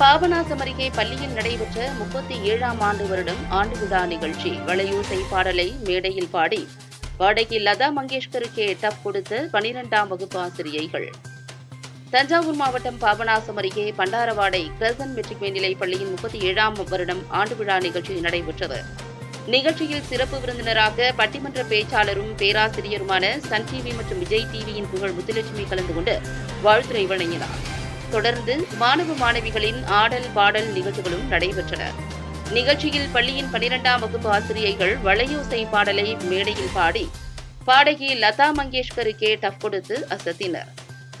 பாபநாசம் அருகே பள்ளியில் நடைபெற்ற முப்பத்தி ஏழாம் ஆண்டு வருடம் ஆண்டு விழா நிகழ்ச்சி. வளையூசை பாடலை மேடையில் பாடி வாடகை லதா மங்கேஷ்கருக்கே டப் கொடுத்த பனிரெண்டாம் வகுப்பு ஆசிரியைகள். தஞ்சாவூர் மாவட்டம் பாபநாசம் அருகே பண்டாரவாடை கிரசன் மெட்ரிக் மேல்நிலைப் பள்ளியின் முப்பத்தி ஏழாம் வருடம் ஆண்டு விழா நிகழ்ச்சி நடைபெற்றது. நிகழ்ச்சியில் சிறப்பு விருந்தினராக பட்டிமன்ற பேச்சாளரும் பேராசிரியருமான சன் டிவி மற்றும் விஜய் டிவியின் புகழ் முத்துலட்சுமி கலந்து கொண்டு வாழ்த்துரை வழங்கினார். தொடர்ந்து மாணவ மாணவிகளின் ஆடல் பாடல் நிகழ்ச்சிகளும் நடைபெற்றன. நிகழ்ச்சியில் பள்ளியின் பனிரெண்டாம் வகுப்பு ஆசிரியைகள் வளையோசை பாடலை மேடையில் பாடி பாடகி லதா மங்கேஷ்கருக்கே டப் கொடுத்து அசத்தினர்.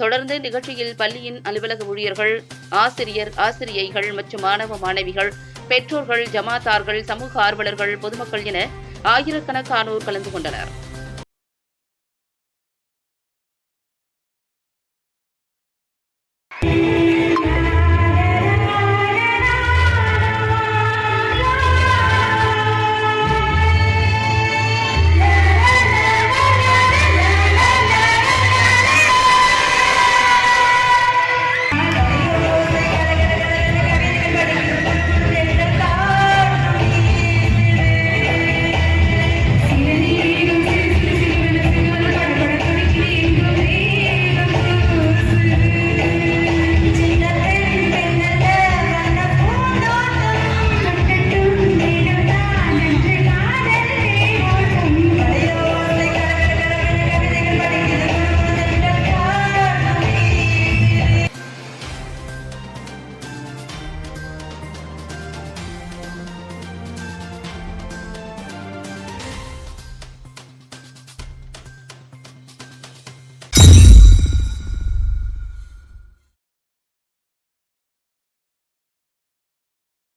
தொடர்ந்து நிகழ்ச்சியில் பள்ளியின் அலுவலக ஊழியர்கள் ஆசிரியர் ஆசிரியைகள் மற்றும் மாணவ மாணவிகள் பெற்றோர்கள் ஜமாத்தார்கள் சமூக ஆர்வலர்கள் பொதுமக்கள் என ஆயிரக்கணக்கானோர் கலந்து கொண்டனர்.